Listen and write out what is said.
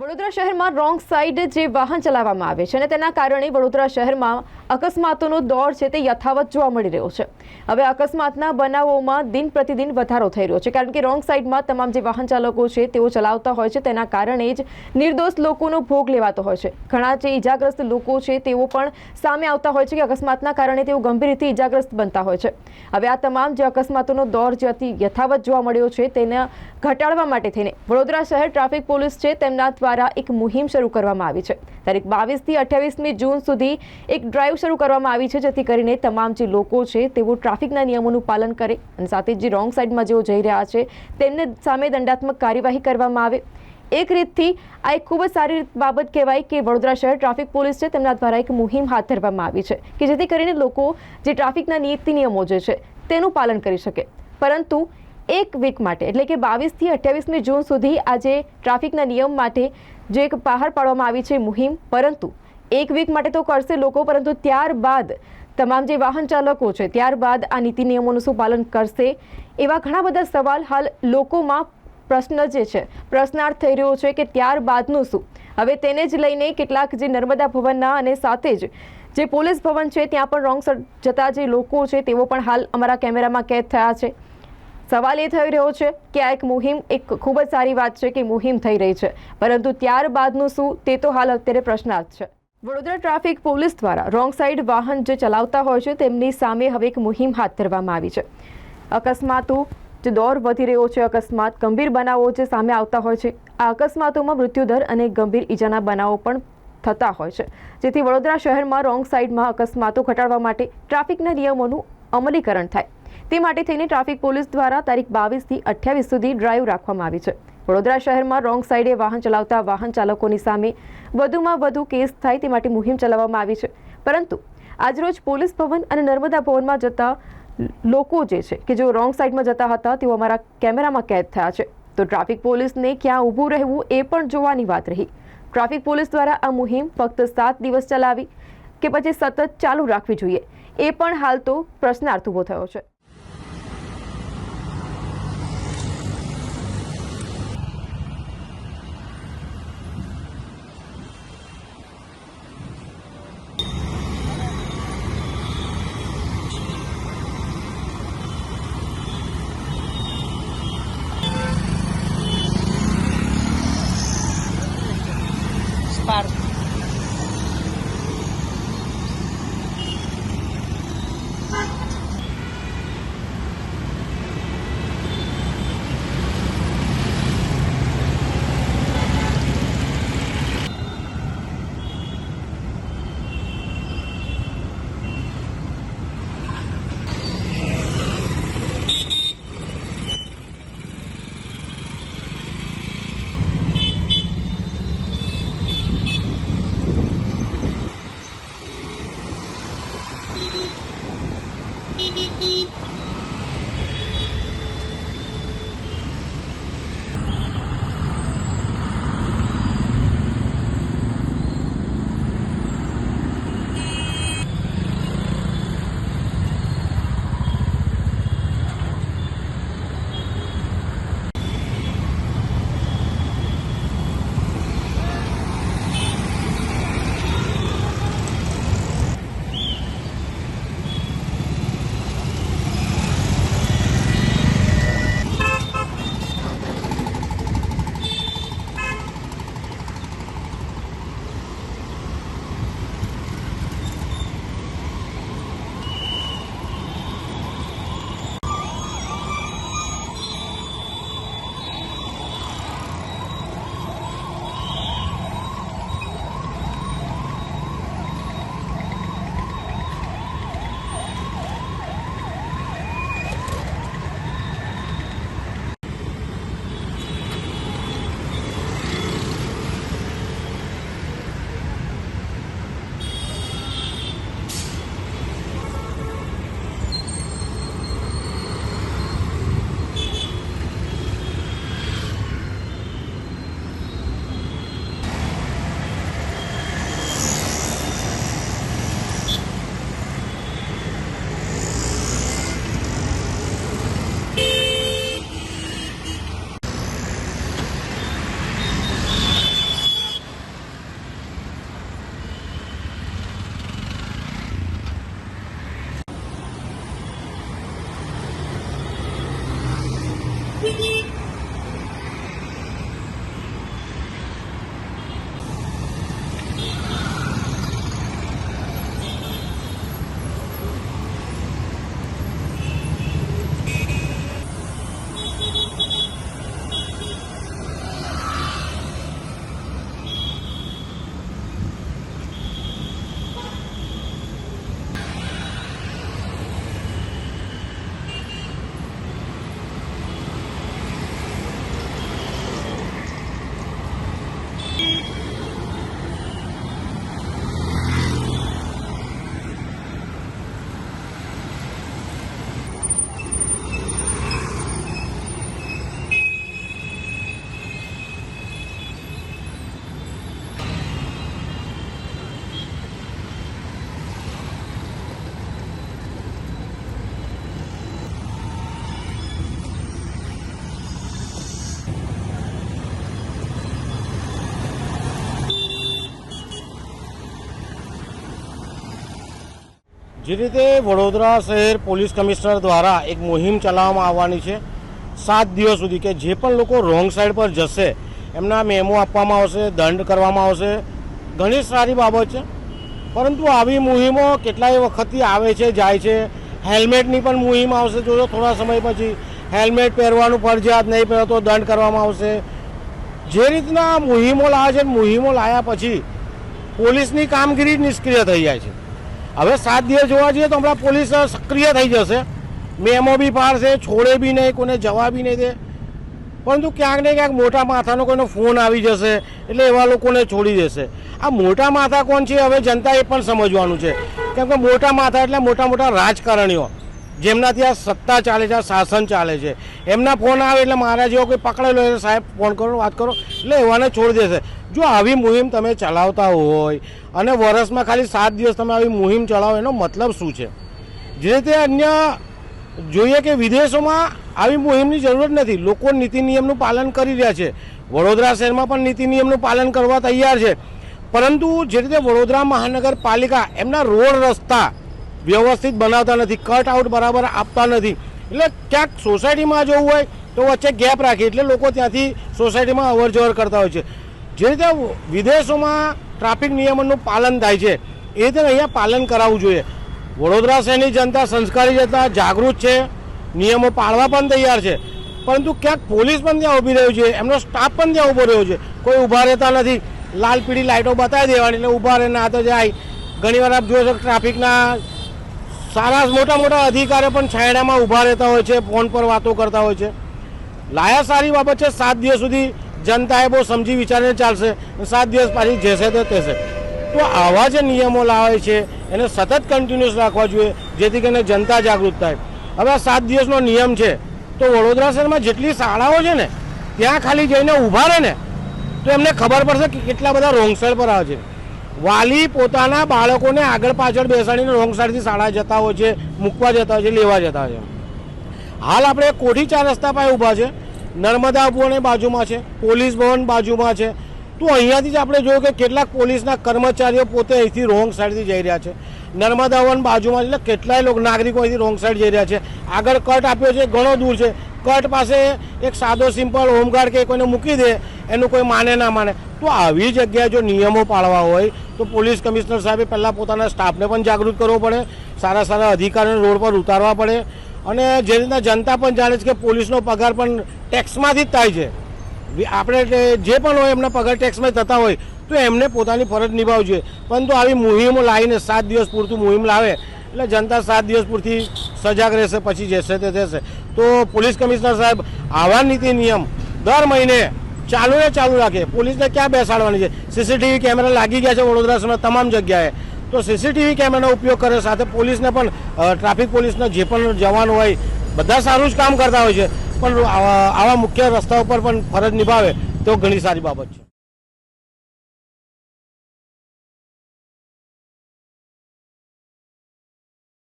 વડોદરા શહેરમાં wrong side જે વાહન ચલાવવામાં આવે છે અને તેના કારણે વડોદરા શહેરમાં અકસ્માતોનો દોર છે તે યથાવત જોવા મળી રહ્યો છે. હવે અકસ્માતના બનાવોમાં દિન પ્રતિદિન વધારો થઈ રહ્યો છે, કારણ કે રોંગ સાઈડમાં તમામ જે વાહન ચાલકો છે તેઓ ચલાવતા હોય છે, તેના કારણે જ નિર્દોષ લોકોનો ભોગ લેવાતો હોય છે. ઘણા જે ઈજાગ્રસ્ત લોકો છે તેઓ પણ સામે આવતા હોય છે કે અકસ્માતના કારણે તેઓ ગંભીર રીતે ઈજાગ્રસ્ત બનતા હોય છે. હવે આ તમામ જે અકસ્માતોનો દોર જે યથાવત જોવા મળ્યો છે, તેને ઘટાડવા માટે થઈને વડોદરા શહેર ટ્રાફિક પોલીસ છે, તેમના દ્વારા એક મુહિમ શરૂ કરવામાં આવી છે. તારીખ બાવીસથી અઠ્યાવીસમી જૂન સુધી એક ડ્રાઈવ શરૂ કરવામાં આવી છે, જેથી કરીને તમામ જે લોકો છે, તેઓ ટ્રાફિકના નિયમોનું પાલન કરે અને સાથે જે રોંગ સાઈડમાં જેઓ જઈ રહ્યા છે, તેમને સામે દંડાત્મક કાર્યવાહી કરવામાં આવે. એક રીતથી, આ એક ખૂબ જ સારી બાબત કહેવાય કે વડોદરા શહેર ટ્રાફિક પોલીસ છે, તેમના દ્વારા એક મુહિમ હાથ ધરવામાં આવી છે, કે જેથી કરીને લોકો જે ટ્રાફિકના નીતિ નિયમો જે છે, તેનું પાલન કરી શકે. પરંતુ એક વીક માટે, એટલે કે બાવીસથી અઠ્યાવીસમી જૂન સુધી આજે ટ્રાફિકના નિયમ માટે જે એક બહાર પાડવામાં આવી છે મુહિમ, પરંતુ એક વીક માટે તો કરશે લોકો, પરંતુ ત્યારબાદ તમામ જે વાહન ચાલકો છે, ત્યારબાદ આ નીતિ નિયમોનું શું પાલન કરશે? એવા ઘણા બધા સવાલ હાલ લોકોમાં પ્રશ્ન જે છે, પ્રશ્નાર્થ થઈ રહ્યો છે કે ત્યારબાદનું શું? હવે તેને જ લઈને કેટલાક જે નર્મદા ભવનના અને સાથે જ જે પોલીસ ભવન છે, ત્યાં પણ રોંગ જતા જે લોકો છે, તેઓ પણ હાલ અમારા કેમેરામાં કેદ થયા છે. સવાલ એ થઈ રહ્યો છે કે આ એક મુહિમ, એક ખૂબ જ સારી વાત છે કે મુહિમ થઈ રહી છે. પરંતુ ત્યારબાદનું શું તે તો હાલ અત્યારે પ્રશ્નાર્થ છે. વડોદરા ટ્રાફિક પોલીસ દ્વારા રોંગ સાઈડ વાહન જે ચલાવતા હોય છે તેમની સામે હવે એક મુહિમ હાથ ધરવામાં આવી છે. અકસ્માતો જે દોર વધી રહ્યો છે. અકસ્માત ગંભીર બનાવો જે સામે આવતા હોય છે. આ અકસ્માતોમાં મૃત્યુદર અને ગંભીર ઈજાના બનાવો પણ થતા હોય છે. જેથી વડોદરા શહેરમાં રોંગ સાઈડમાં અકસ્માતો ઘટાડવા માટે ટ્રાફિકના નિયમોનું અમલીકરણ થાય. તે માટે થઈને ટ્રાફિક પોલીસ દ્વારા તારીખ બાવીસથી અઠ્યાવીસ સુધી ડ્રાઈવ રાખવામાં આવી છે. વડોદરા શહેરમાં રોંગ સાઈડે વાહન ચલાવતા વાહન ચાલકોની સામે વધુમાં વધુ કેસ થાય તે માટે મુહિમ ચલાવવામાં આવી છે. પરંતુ આજરોજ પોલીસ ભવન અને નર્મદા ભવનમાં જતા લોકો જે છે કે જેઓ રોંગ સાઈડમાં જતા હતા તેઓ અમારા કેમેરામાં કેદ થયા છે. તો ટ્રાફિક પોલીસને ક્યાં ઊભું રહેવું એ પણ જોવાની વાત રહી. ટ્રાફિક પોલીસ દ્વારા આ મુહિમ ફક્ત સાત દિવસ ચલાવી કે પછી સતત ચાલુ રાખવી જોઈએ. એ પણ હાલ તો પ્રશ્નાર્થ ઊભો થયો છે. parte. જે રીતે વડોદરા શહેર પોલીસ કમિશનર દ્વારા એક મુહિમ ચલાવવામાં આવવાની છે, સાત દિવસ સુધી કે જે પણ લોકો રોંગ સાઈડ પર જશે, એમના મેમો આપવામાં આવશે, દંડ કરવામાં આવશે, ઘણી સારી બાબત છે. પરંતુ આવી મુહિમો કેટલાય વખતથી આવે છે, જાય છે. હેલ્મેટની પણ મુહિમ આવશે. જોજો, થોડા સમય પછી હેલ્મેટ પહેરવાનું ફરજિયાત નહીં પહેરો તો દંડ કરવામાં આવશે. જે રીતના મુહિમો લાવે છે મુહિમો લાવ્યા પછી પોલીસની કામગીરી નિષ્ક્રિય થઈ જાય છે. હવે સાત દિવસ જોવા જઈએ તો હમણાં પોલીસ સક્રિય થઈ જશે. મેમો બી પાડશે, છોડે બી નહીં, કોઈને જવા બી નહીં દે. પરંતુ ક્યાંક ને ક્યાંક મોટા માથાનો કોઈનો ફોન આવી જશે, એટલે એવા લોકોને છોડી દેશે. આ મોટા માથા કોણ છે? હવે જનતા એ પણ સમજવાનું છે. કેમ કે મોટા માથા એટલે મોટા મોટા રાજકારણીઓ. જેમનાથી આ સત્તા ચાલે છે, આ શાસન ચાલે છે. એમના ફોન આવે એટલે મારા જેવો કોઈ પકડેલો એટલે સાહેબ, ફોન કરો, વાત કરો. એટલે એવાને છોડી દેશે. જો આવી મુહિમ તમે ચલાવતા હોય અને વર્ષમાં ખાલી સાત દિવસ તમે આવી મુહિમ ચલાવો, એનો મતલબ શું છે? જે રીતે અન્ય જોઈએ કે વિદેશોમાં આવી મુહિમની જરૂરત નથી. લોકો નીતિ નિયમનું પાલન કરી રહ્યા છે. વડોદરા શહેરમાં પણ નીતિ નિયમનું પાલન કરવા તૈયાર છે. પરંતુ જે રીતે વડોદરા મહાનગરપાલિકા એમના રોડ રસ્તા વ્યવસ્થિત બનાવતા નથી કટ આઉટ બરાબર આપતા નથી. એટલે ક્યાંક સોસાયટીમાં જવું હોય તો વચ્ચે ગેપ રાખી, એટલે લોકો ત્યાંથી સોસાયટીમાં અવર જવર કરતા હોય છે. જે રીતે વિદેશોમાં ટ્રાફિક નિયમનનું પાલન થાય છે, એ રીતે અહીંયા પાલન કરાવવું જોઈએ. વડોદરા શહેરની જનતા સંસ્કારી જનતા જાગૃત છે, નિયમો પાળવા પણ તૈયાર છે. પરંતુ ક્યાંક પોલીસ પણ ત્યાં ઊભી રહ્યું છે એમનો સ્ટાફ પણ ત્યાં ઊભો રહ્યો છે કોઈ ઊભા રહેતા નથી. લાલ પીળી લાઇટો બતાવી દેવાની, એટલે ઊભા રહીને આ તો જાય. ઘણીવાર આપ જોયો છો ટ્રાફિકના સારા મોટા મોટા અધિકારીઓ પણ છાયડામાં ઊભા રહેતા હોય છે, ફોન પર વાતો કરતા હોય છે. લાયા સારી બાબત છે, સાત દિવસ સુધી જનતાએ બહુ સમજી વિચારીને ચાલશે સાત દિવસ પાછી જેશે તે તેશે. તો આવા જે નિયમો લાવે છે, એને સતત કન્ટિન્યુઅસ રાખવા જોઈએ, જેથી કરીને જનતા જાગૃત થાય. હવે આ સાત દિવસનો નિયમ છે, તો વડોદરા શહેરમાં જેટલી શાળાઓ છે ને, ત્યાં ખાલી જઈને ઊભા રહે ને, તો એમને ખબર પડશે કે કેટલા બધા રોંગ પર આવે છે. વાલી પોતાના બાળકોને આગળ પાછળ બેસાડીને રોંગ સાઈડથી શાળા જતા હોય છે, મૂકવા જતા હોય છે, લેવા જતા હોય છે. હાલ આપણે કોઠી ચાર રસ્તા પાસે ઊભા છે. નર્મદા ભુવન બાજુમાં છે, પોલીસ ભવન બાજુમાં છે. તો અહીંયાથી જ આપણે જોયું કે કેટલાક પોલીસના કર્મચારીઓ પોતે અહીંથી રોંગ સાઈડથી જઈ રહ્યા છે. નર્મદા ભવન બાજુમાં એટલે કેટલાય લોકો, નાગરિકો અહીંથી રોંગ સાઈડ જઈ રહ્યા છે. આગળ કટ આપ્યો છે, ઘણો દૂર છે. કટ પાસે એક સાદો સિમ્પલ હોમગાર્ડ કે કોઈને મૂકી દે, એનું કોઈ માને ના માને. તો આવી જગ્યાએ જો નિયમો પાળવા હોય, તો પોલીસ કમિશનર સાહેબે પહેલાં પોતાના સ્ટાફને પણ જાગૃત કરવો પડે, સારા સારા અધિકારીઓને રોડ પર ઉતારવા પડે અને જે રીતના જનતા પણ જાણે છે કે પોલીસનો પગાર પણ ટેક્સમાંથી જ થાય છે. આપણે જે પણ હોય એમના પગાર ટેક્સમાં થતા હોય, તો એમને પોતાની ફરજ નિભાવવી જોઈએ. પરંતુ આવી મુહિમો લાવીને સાત દિવસ પૂરતું મુહિમ લાવે, એટલે જનતા સાત દિવસ પૂરતી સજાગ રહેશે, પછી જશે તે થશે તો પોલીસ કમિશનર સાહેબ, આવા નીતિ નિયમ દર મહિને ચાલુ એ ચાલુ રાખે. પોલીસને ક્યાં બેસાડવાની છે? સીસીટીવી કેમેરા લાગી ગયા છે વડોદરા શહેરમાં તમામ જગ્યાએ. તો સીસીટીવી કેમેરાનો ઉપયોગ કરે, સાથે પોલીસને પણ ટ્રાફિક પોલીસના જે પણ જવાન હોય, બધા સારું જ કામ કરતા હોય છે. પણ આવા મુખ્ય રસ્તા ઉપર પણ ફરજ નિભાવે, તો ઘણી સારી બાબત છે.